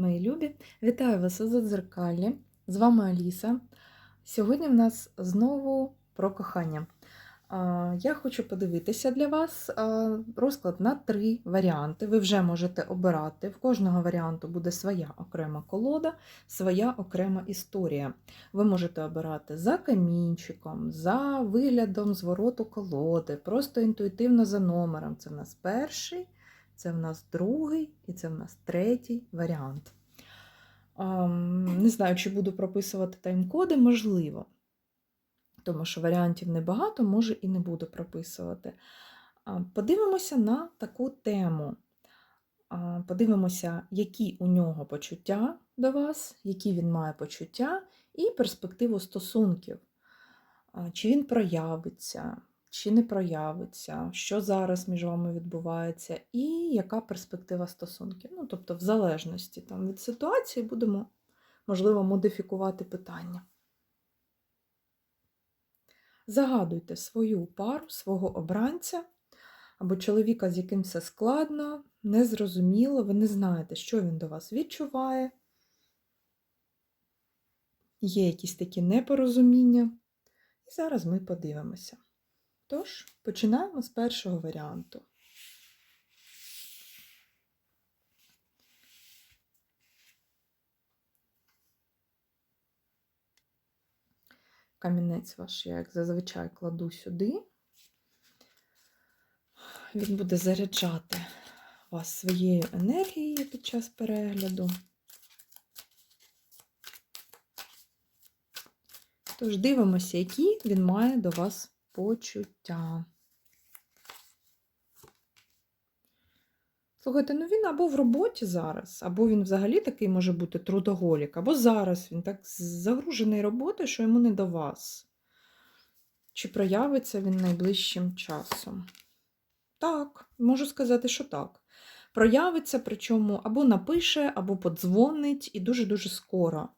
Мої любі! Вітаю вас у Задзеркаллі. З вами Аліса. Сьогодні в нас знову про кохання. Я хочу подивитися для вас розклад на три варіанти. Ви вже можете обирати. В кожного варіанту буде своя окрема колода, своя окрема історія. Ви можете обирати за камінчиком, за виглядом звороту колоди, просто інтуїтивно за номером. Це в нас перший. Це в нас другий і це в нас третій варіант. Не знаю, чи буду прописувати тайм-коди, можливо. Тому що варіантів небагато, може і не буду прописувати. Подивимося на таку тему. Подивимося, які у нього почуття до вас, які він має почуття, і перспективу стосунків. Чи він проявиться, чи не проявиться, що зараз між вами відбувається, і яка перспектива стосунків. Ну, тобто, в залежності там, від ситуації будемо, можливо, модифікувати питання. Загадуйте свою пару, свого обранця або чоловіка, з яким все складно, незрозуміло, ви не знаєте, що він до вас відчуває. Є якісь такі непорозуміння. І зараз ми подивимося. Тож, починаємо з першого варіанту. Камінець ваш, я, як зазвичай, кладу сюди. Він буде заряджати вас своєю енергією під час перегляду. Тож дивимося, які він має до вас почуття. Слухайте, ну він або в роботі зараз, або він взагалі такий може бути трудоголік, або зараз він так загружений роботою, що йому не до вас. Чи проявиться він найближчим часом? Так, можу сказати, що так. Проявиться, причому або напише, або подзвонить, і дуже-дуже скоро.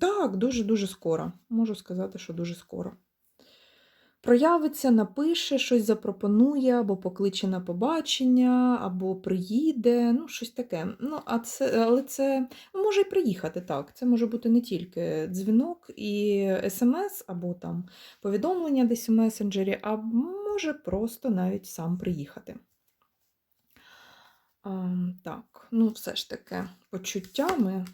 Так, дуже-дуже скоро. Можу сказати, що дуже скоро. Проявиться, напише, щось запропонує, або покличе на побачення, або приїде, ну, щось таке. Ну, а це, Але це ну, може і приїхати, так. Це може бути не тільки дзвінок і смс, або там повідомлення десь у месенджері, а може просто навіть сам приїхати. А, Так, ну, все ж таки, почуттями.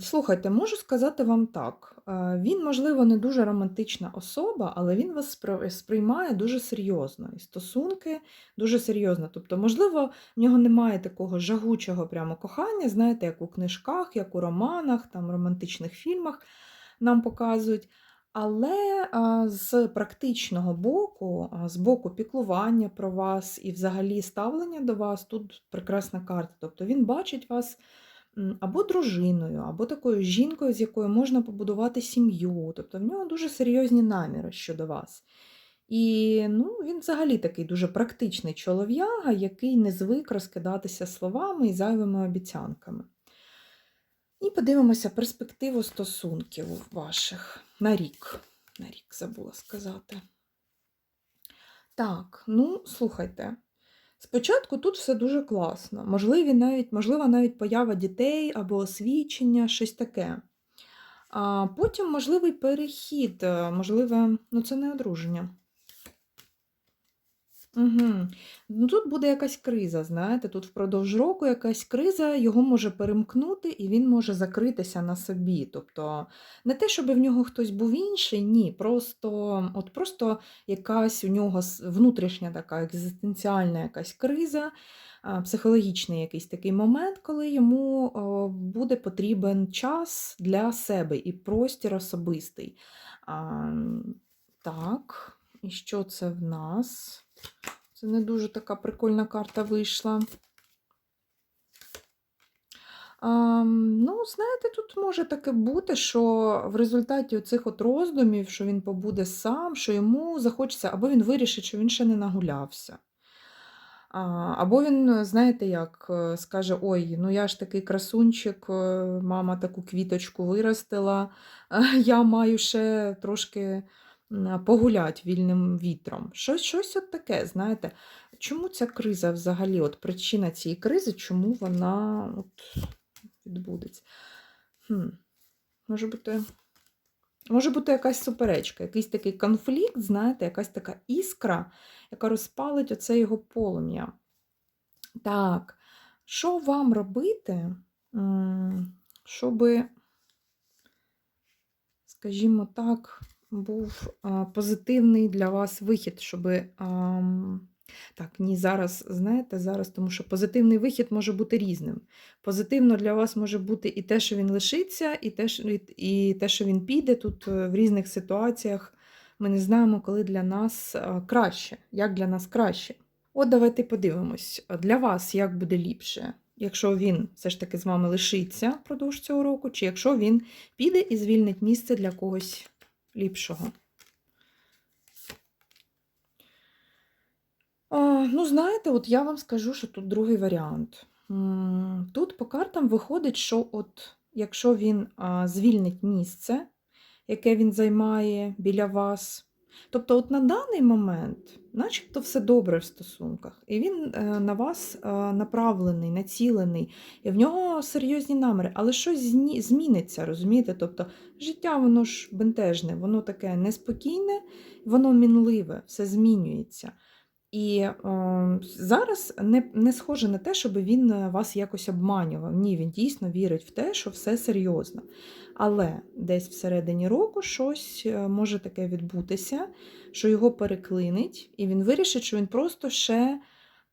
Слухайте, можу сказати вам так. Він, можливо, не дуже романтична особа, але він вас сприймає дуже серйозно. І стосунки дуже серйозно. Тобто, можливо, в нього немає такого жагучого прямо кохання, знаєте, як у книжках, як у романах, там, романтичних фільмах нам показують. Але з практичного боку, з боку піклування про вас і взагалі ставлення до вас, тут прекрасна карта. Тобто він бачить вас або дружиною, або такою жінкою, з якою можна побудувати сім'ю. Тобто в нього дуже серйозні наміри щодо вас. І ну, він взагалі такий дуже практичний чолов'яга, який не звик розкидатися словами і зайвими обіцянками. І подивимося перспективу стосунків ваших на рік. На рік забула сказати. Так, ну, слухайте, Спочатку тут все дуже класно, Можливі навіть, можлива навіть поява дітей або освічення, щось таке. А Потім можливий перехід, е, можливе, ну це не одруження. Угу. Ну, Тут буде якась криза, знаєте, тут впродовж року якась криза, його може перемкнути і він може закритися на собі. Тобто не те, щоб в нього хтось був інший, ні. Просто от просто якась у нього внутрішня така екзистенціальна якась криза, психологічний якийсь такий момент, коли йому буде потрібен час для себе і простір особистий. Так, і що це в нас? Це не дуже така прикольна карта вийшла. А, ну, знаєте, тут може таке бути, що в результаті цих от роздумів, що він побуде сам, що йому захочеться, або він вирішить, що він ще не нагулявся. Або він, знаєте, як е, скаже: Ой, ну я ж такий красунчик, е, мама таку квіточку виростила, я маю ще трошки погулять вільним вітром. Щось щось от таке, знаєте. Чому ця криза взагалі? От причина цієї кризи, чому вона от, відбудеться? Хм. Може бути. Може бути якась суперечка, якийсь такий конфлікт, знаєте, якась така іскра, яка розпалить оце його полум'я. Так, що вам робити, щоб, скажімо так, був позитивний для вас вихід, щоб. Так, ні, зараз, знаєте, зараз, тому що позитивний вихід може бути різним. Позитивно для вас може бути і те, що він лишиться, і те, і те, що він піде тут е, в різних ситуаціях. Ми не знаємо, коли для нас е, краще, як для нас краще. От давайте подивимось, для вас як буде ліпше, якщо він все ж таки з вами лишиться впродовж цього року, чи якщо він піде і звільнить місце для когось ліпшого. Ну, знаєте, от я вам скажу, що тут другий варіант. Тут по картам виходить, що от якщо він звільнить місце, яке він займає біля вас, тобто от на даний момент, начебто все добре в стосунках, і він е, на вас е, направлений, націлений, і в нього серйозні наміри, але щось зміниться, розумієте? Тобто життя воно ж бентежне, воно таке неспокійне, воно мінливе, все змінюється. І е, зараз не не схоже на те, щоб він е, вас якось обманював. Ні, він дійсно вірить в те, що все серйозно. Але десь всередині року щось е, може таке відбутися, що його переклинить, і він вирішить, що він просто ще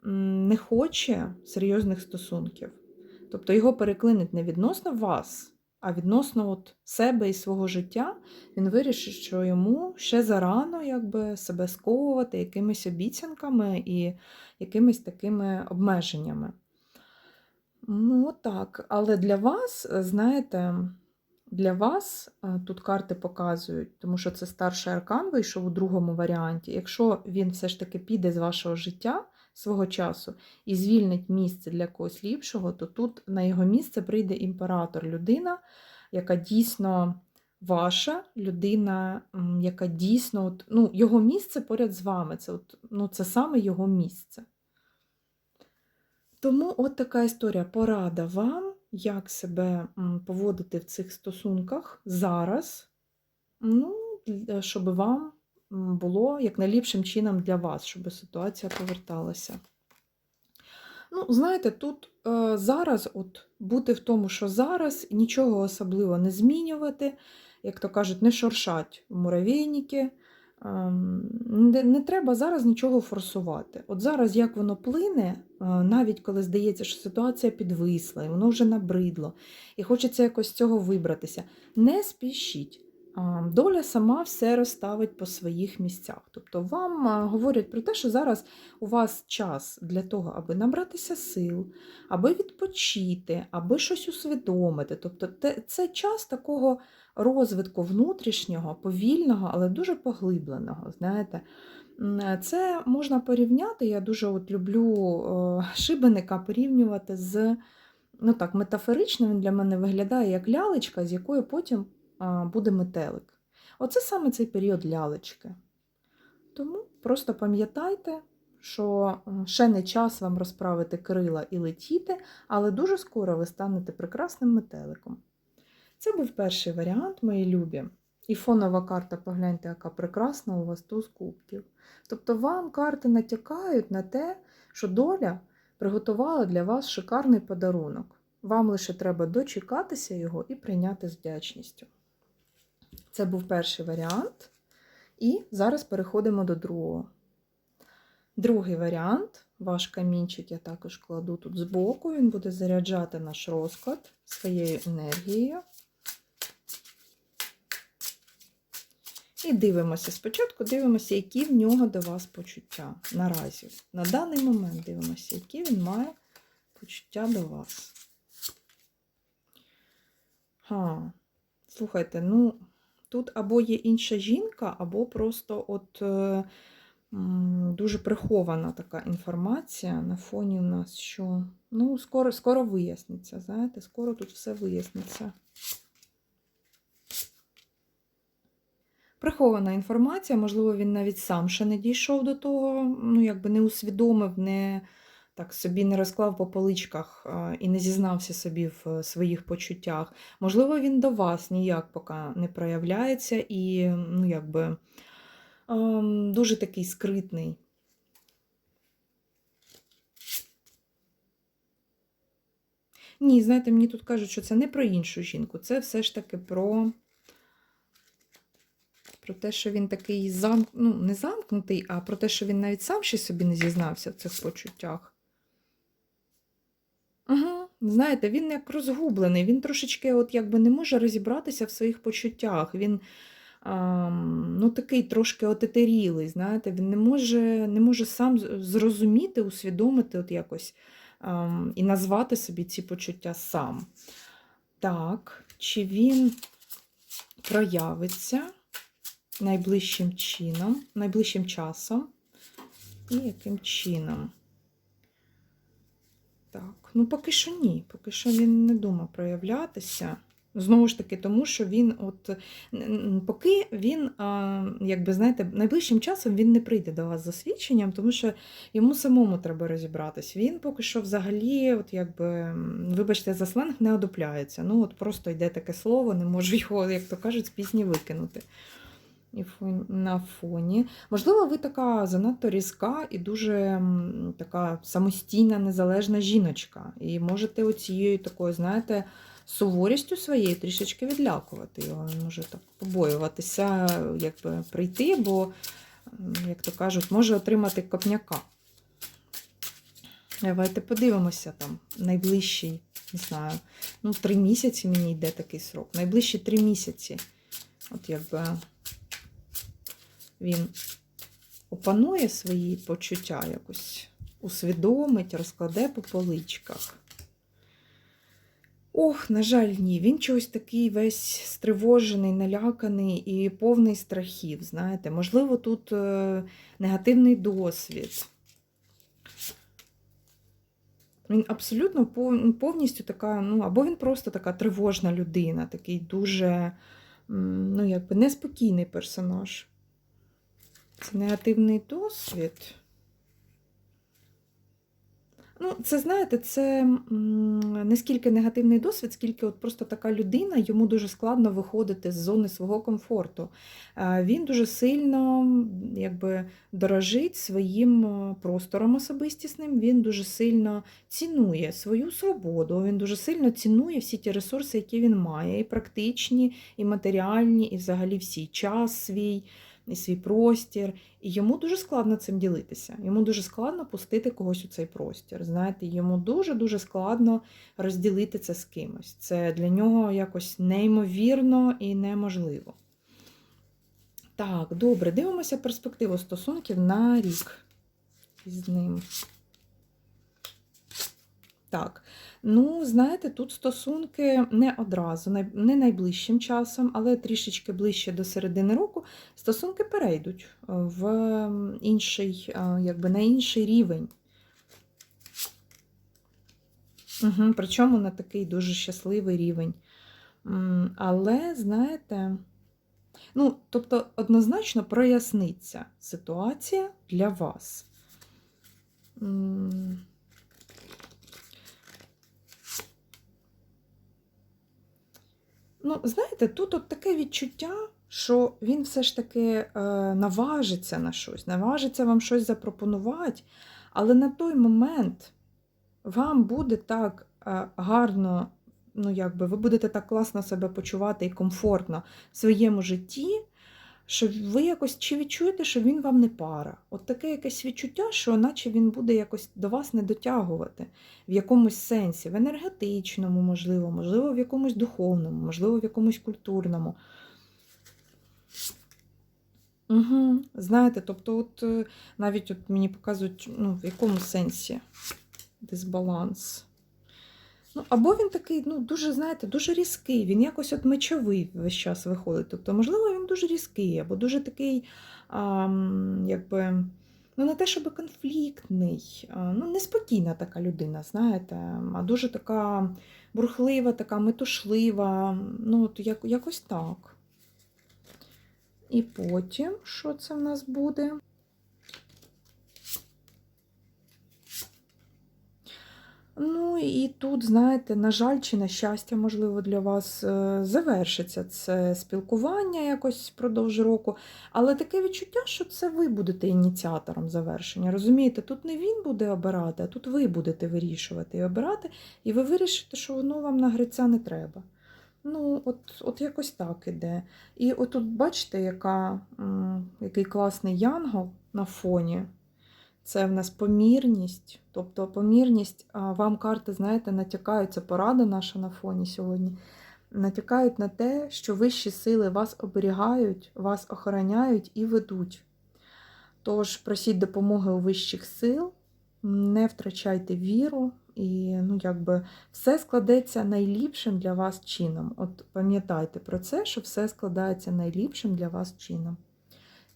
не хоче серйозних стосунків. Тобто його переклинить не відносно вас, а відносно от себе і свого життя, він вирішить, що йому ще зарано якби, себе сковувати якимись обіцянками і якимись такими обмеженнями. Ну, так. Але для вас, знаєте, для вас тут карти показують, тому що це старший аркан вийшов у другому варіанті. Якщо він все ж таки піде з вашого життя свого часу і звільнить місце для когось ліпшого, то тут на його місце прийде імператор, людина, яка дійсно ваша, людина, яка дійсно от, ну, його місце поряд з вами. Це от, ну, це саме його місце. Тому от така історія. Порада вам, як себе поводити в цих стосунках зараз, ну, щоб вам було як найліпшим чином для вас, щоб ситуація поверталася. Ну, знаєте, тут е, зараз от бути в тому, що зараз нічого особливо не змінювати, як то кажуть, не шоршать муравейники. Е, не, не треба зараз нічого форсувати. От зараз, як воно плине, е, навіть коли здається, що ситуація підвисла, і воно вже набридло, і хочеться якось з цього вибратися. Не спішіть. Доля сама все розставить по своїх місцях. Тобто вам говорять про те, що зараз у вас час для того, аби набратися сил, аби відпочити, аби щось усвідомити. Тобто це час такого розвитку внутрішнього, повільного, але дуже поглибленого. знаєте. Це можна порівняти, я дуже от люблю шибеника порівнювати з ну так, метафорично він для мене виглядає як лялечка, з якою потім буде метелик. Оце саме цей період лялечки. Тому просто пам'ятайте, що ще не час вам розправити крила і летіти, але дуже скоро ви станете прекрасним метеликом. Це був перший варіант, мої любі. І фонова карта, погляньте, яка прекрасна у вас туз кубків. Тобто вам карти натякають на те, що доля приготувала для вас шикарний подарунок. Вам лише треба дочекатися його і прийняти з вдячністю. Це був перший варіант. І зараз переходимо до другого. Другий варіант, ваш камінчик я також кладу тут збоку, він буде заряджати наш розклад своєю енергією. І дивимося спочатку, дивимося, які в нього до вас почуття. Наразі. На даний момент дивимося, які він має почуття до вас. Ха, слухайте, ну. Тут або є інша жінка, або просто от е, дуже прихована така інформація на фоні у нас, що ну, скоро скоро виясниться. Знаєте, скоро тут все виясниться. прихована інформація, можливо, він навіть сам ще не дійшов до того, ну, якби не усвідомив, не так собі не розклав по поличках і не зізнався собі в е, своїх почуттях. Можливо, він до вас ніяк поки не проявляється і, ну, якби, ем, дуже такий скритний. Ні, знаєте, мені тут кажуть, що це не про іншу жінку, це все ж таки про, про те, що він такий зам... ну, не замкнутий, а про те, що він навіть сам ще собі не зізнався в цих почуттях. Знаєте, він як розгублений, він трошечки от якби не може розібратися в своїх почуттях. Він ам, ну, такий трошки отетерілий, знаєте, він не може, не може сам зрозуміти, усвідомити от якось ам, і назвати собі ці почуття сам. Так, чи він проявиться найближчим чином, найближчим часом? І яким чином? Так, ну поки що ні. Поки що він не думав проявлятися. Знову ж таки, тому що він, от поки він, якби знаєте, найближчим часом він не прийде до вас за свідченням, тому що йому самому треба розібратись. Він поки що взагалі, от якби, вибачте, за сленг не одупляється. Ну, от просто йде таке слово, не можу його, як то кажуть, з пісні викинути. На фоні. Можливо, ви така занадто різка і дуже така самостійна, незалежна жіночка. І можете оцією такою, знаєте, суворістю своєю трішечки відлякувати його. Може так побоюватися, якби прийти, бо, як то кажуть, може отримати копняка. Давайте подивимося там найближчий, не знаю, ну, три місяці мені йде такий срок. Найближчі три місяці. От якби він опанує свої почуття якось, усвідомить, розкладе по поличках. Ох, на жаль, ні. Він чогось такий весь стривожений, наляканий і повний страхів. Знаєте, можливо, тут е, негативний досвід. Він абсолютно повністю така, ну, або він просто така тривожна людина, такий дуже, ну, якби неспокійний персонаж. Це негативний досвід. Ну, це знаєте, це не скільки негативний досвід, скільки от просто така людина, йому дуже складно виходити з зони свого комфорту. Він дуже сильно якби, дорожить своїм е, простором особистісним, він дуже сильно цінує свою свободу, він дуже сильно цінує всі ті ресурси, які він має, і практичні, і матеріальні, і взагалі всі час свій і свій простір. І йому дуже складно цим ділитися. Йому дуже складно пустити когось у цей простір. Знаєте, йому дуже-дуже складно розділити це з кимось. Це для нього якось неймовірно і неможливо. Так, добре, дивимося перспективу стосунків на рік з ним. Так, ну, знаєте, тут стосунки не одразу, не найближчим часом, але трішечки ближче до середини року стосунки перейдуть е, в інший, е, якби на інший рівень. Угу, причому на такий дуже щасливий рівень. Але, знаєте, ну, тобто, однозначно проясниться ситуація для вас. Ну, знаєте, тут от таке відчуття, що він все ж таки е, наважиться на щось, наважиться вам щось запропонувати, але на той момент вам буде так е, гарно, ну якби ви будете так класно себе почувати і комфортно в своєму житті, що ви якось чи відчуєте, що він вам не пара. От таке якесь відчуття, що наче він буде якось до вас не дотягувати в якомусь сенсі, в енергетичному, можливо, можливо, в якомусь духовному, можливо, в якомусь культурному. Угу. Знаєте, тобто, от е, навіть от мені показують, ну, в якому сенсі дисбаланс. Ну, або він такий, ну, дуже, знаєте, дуже різкий, він якось от мечовий весь час виходить. Тобто, можливо, він дуже різкий, або дуже такий, а, якби, ну, не те, щоб конфліктний, а, ну, неспокійна така людина, знаєте, а дуже така бурхлива, така метушлива, ну, от як, якось так. І потім, що це в нас буде? Ну і тут, знаєте, на жаль, чи на щастя, можливо, для вас е, завершиться це спілкування якось впродовж року. Але таке відчуття, що це ви будете ініціатором завершення. Розумієте, тут не він буде обирати, а тут ви будете вирішувати і обирати, і ви вирішите, що воно вам на гриця не треба. Ну, от, от якось так іде. І отут, бачите, яка, який класний янгол на фоні. Це в нас помірність. Тобто помірність, вам карти, знаєте, натякають, це порада наша на фоні сьогодні. Натякають на те, що вищі сили вас оберігають, вас охороняють і ведуть. Тож просіть допомоги у вищих сил, не втрачайте віру, і ну, якби все складеться найліпшим для вас чином. От пам'ятайте про це, що все складається найліпшим для вас чином.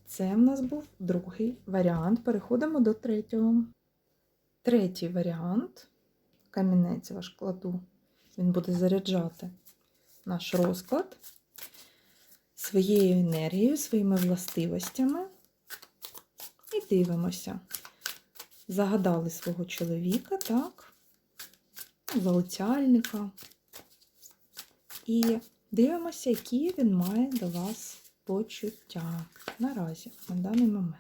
Це в нас був другий варіант. Переходимо до третього. Третій варіант. Камінець ваш кладу. Він буде заряджати наш розклад своєю енергією, своїми властивостями. І дивимося. Загадали свого чоловіка, так? Залицяльника. І дивимося, які він має до вас почуття наразі, на даний момент.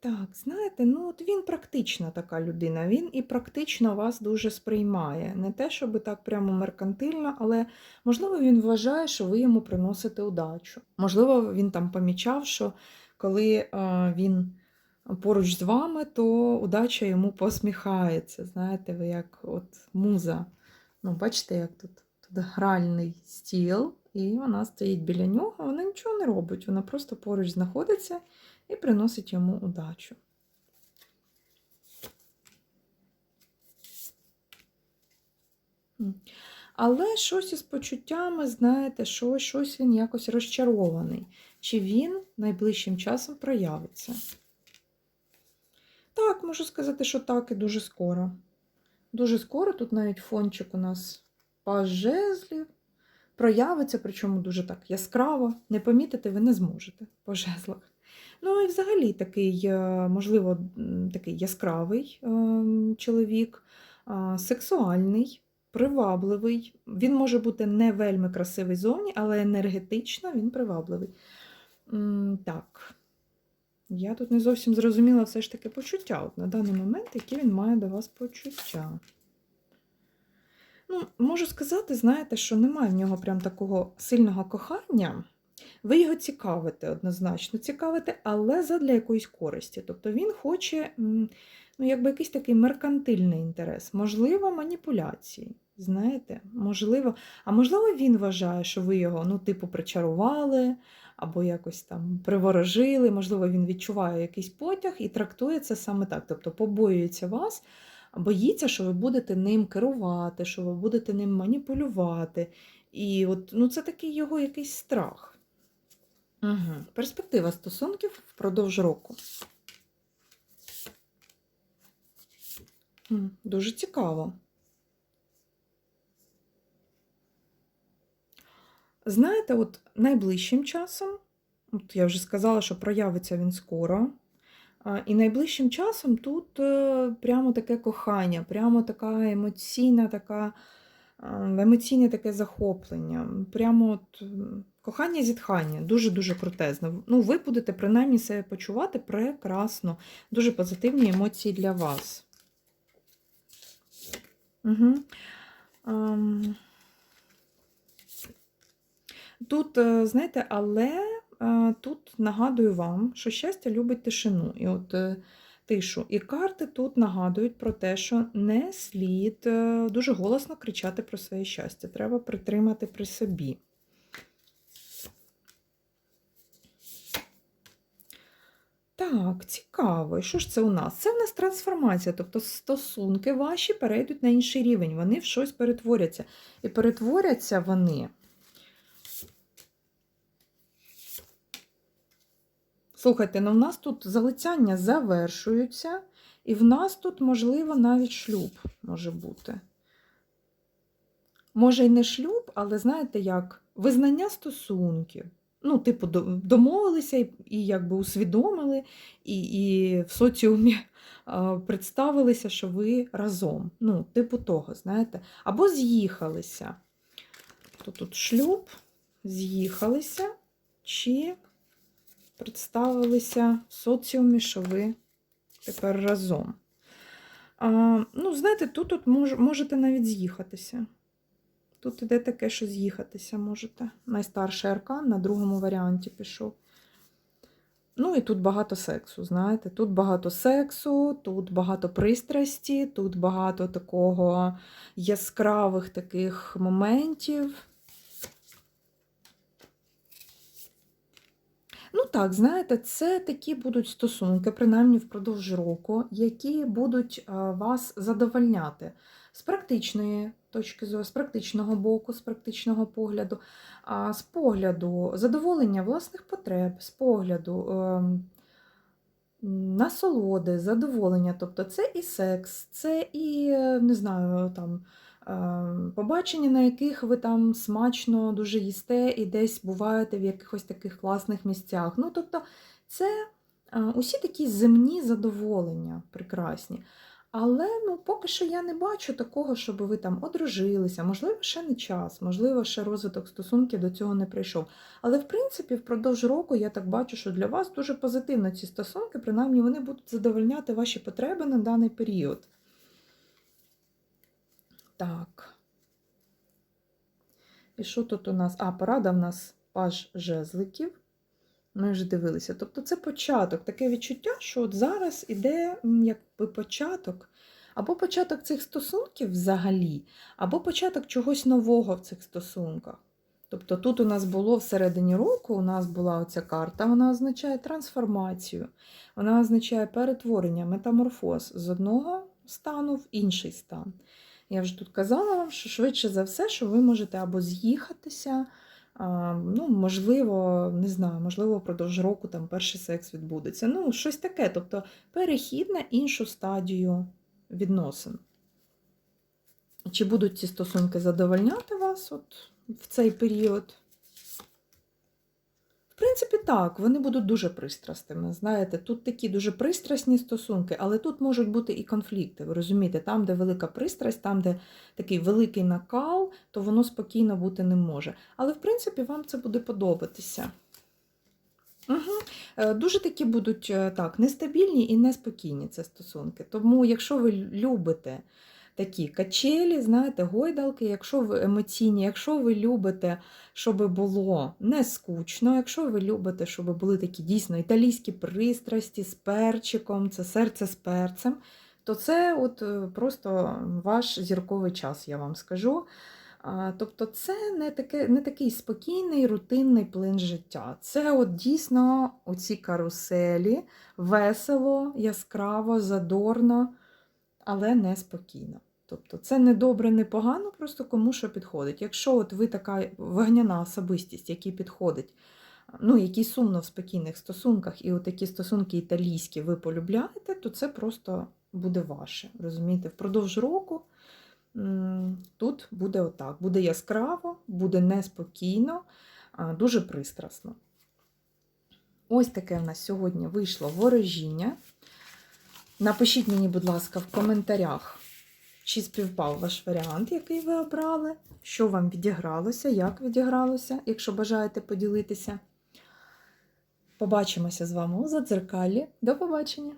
Так, знаєте, ну от він практична така людина, він і практично вас дуже сприймає. Не те, щоб так прямо меркантильно, але можливо він вважає, що ви йому приносите удачу. Можливо, він там помічав, що коли він поруч з вами, то удача йому посміхається. Знаєте, ви як от муза. Ну, бачите, як тут, тут гральний стіл, і вона стоїть біля нього, вона нічого не робить, вона просто поруч знаходиться і приносить йому удачу. Але щось із почуттями, знаєте, що щось він якось розчарований. Чи він найближчим часом проявиться? Так, можу сказати, що так, і дуже скоро. Дуже скоро тут навіть фончик у нас паж жезлів проявиться, причому дуже так яскраво. Не помітити ви не зможете по жезлах. Ну і взагалі такий, е, можливо, такий яскравий е, чоловік, е, сексуальний, привабливий. Він може бути не вельми красивий зовні, але енергетично він привабливий. Так. Я тут не зовсім зрозуміла все ж таки почуття. От на даний момент, які він має до вас почуття. Ну, можу сказати, знаєте, що немає в нього прям такого сильного кохання. Ви його цікавите, однозначно цікавите, але задля якоїсь користі. Тобто він хоче ну, якби якийсь такий меркантильний інтерес, можливо, маніпуляції. Знаєте, можливо, а можливо, він вважає, що ви його, ну, типу, причарували, або якось там приворожили, можливо, він відчуває якийсь потяг і трактує це саме так. Тобто побоюється вас, боїться, що ви будете ним керувати, що ви будете ним маніпулювати. І от, ну, це такий його якийсь страх. Угу. Перспектива стосунків впродовж року. Дуже цікаво. Знаєте, от найближчим часом, от я вже сказала, що проявиться він скоро. І найближчим часом тут е, прямо таке кохання, прямо така емоційна, така, емоційне таке захоплення. Прямо от кохання зітхання, дуже-дуже крутезне. Ну, ви будете принаймні себе почувати прекрасно. Дуже позитивні емоції для вас. Угу. Тут, е, знаєте, але тут нагадую вам, що щастя любить тишину. І от е, тишу. І карти тут нагадують про те, що не слід е, дуже голосно кричати про своє щастя. Треба притримати при собі. Так, цікаво. Що ж це у нас? Це в нас трансформація, тобто стосунки ваші перейдуть на інший рівень, вони в щось перетворяться. І перетворяться вони. Слухайте, ну в нас тут залицяння завершуються, і в нас тут, можливо, навіть шлюб може бути. може й не шлюб, але знаєте, як визнання стосунків. Ну, типу, домовилися і, і якби усвідомили, і, і в соціумі а, представилися, що ви разом. Ну, типу того, знаєте. Або з'їхалися. То тут шлюб, з'їхалися, чи представилися в соціумі, що ви тепер разом. А, ну, знаєте, тут, тут мож, можете навіть з'їхатися. Тут іде таке, що з'їхатися можете. Найстарший аркан на другому варіанті пішов. Ну і тут багато сексу, знаєте. Тут багато сексу, тут багато пристрасті, тут багато такого яскравих таких моментів. Ну так, знаєте, це такі будуть стосунки, принаймні впродовж року, які будуть вас задовольняти з практичної точки зору, з практичного боку, з практичного погляду, з погляду задоволення власних потреб, з погляду ем, насолоди, задоволення. Тобто це і секс, це і, е, не знаю, там. Е, Побачення, на яких ви там смачно дуже їсте і десь буваєте в якихось таких класних місцях. Ну, тобто, це е, усі такі земні задоволення прекрасні. Але ну, поки що я не бачу такого, щоб ви там одружилися. Можливо, ще не час, можливо, ще розвиток стосунків до цього не прийшов. Але в принципі, впродовж року я так бачу, що для вас дуже позитивно ці стосунки, принаймні вони будуть задовольняти ваші потреби на даний період. Так. І що тут у нас? А, порада в нас паж жезликів. Ми вже дивилися. Тобто це початок, таке відчуття, що от зараз іде якби початок, або початок цих стосунків взагалі, або початок чогось нового в цих стосунках. Тобто тут у нас було всередині року, у нас була оця карта, вона означає трансформацію, вона означає перетворення, метаморфоз з одного стану в інший стан. Я вже тут казала вам, що швидше за все, що ви можете або з'їхатися, ну, можливо, не знаю, можливо, впродовж року там перший секс відбудеться. Ну, щось таке. Тобто перехід на іншу стадію відносин. Чи будуть ці стосунки задовольняти вас от в цей період? В принципі, так, вони будуть дуже пристрастими. Знаєте, тут такі дуже пристрасні стосунки, але тут можуть бути і конфлікти. Ви розумієте, там, де велика пристрасть, там, де такий великий накал, то воно спокійно бути не може. Але, в принципі, вам це буде подобатися. Угу. Дуже такі будуть е, так, нестабільні і неспокійні це стосунки. Тому, якщо ви любите такі качелі, знаєте, гойдалки, якщо ви емоційні, якщо ви любите, щоб було не скучно, якщо ви любите, щоб були такі дійсно італійські пристрасті з перчиком, це серце з перцем, то це от е, просто ваш зірковий час, я вам скажу. Тобто це не, таке, не такий спокійний, рутинний плин життя. Це от дійсно оці каруселі, весело, яскраво, задорно, але не спокійно. Тобто це не добре, не погано, просто кому що підходить. Якщо от ви така вогняна особистість, який підходить, ну, який сумно в спокійних стосунках, і от такі стосунки італійські ви полюбляєте, то це просто буде ваше. Розумієте, впродовж року тут буде отак. Буде яскраво, буде неспокійно, дуже пристрасно. Ось таке в нас сьогодні вийшло ворожіння. Напишіть мені, будь ласка, в коментарях, чи співпав ваш варіант, який ви обрали, що вам відігралося, як відігралося, якщо бажаєте поділитися. Побачимося з вами у задзеркалі. До побачення!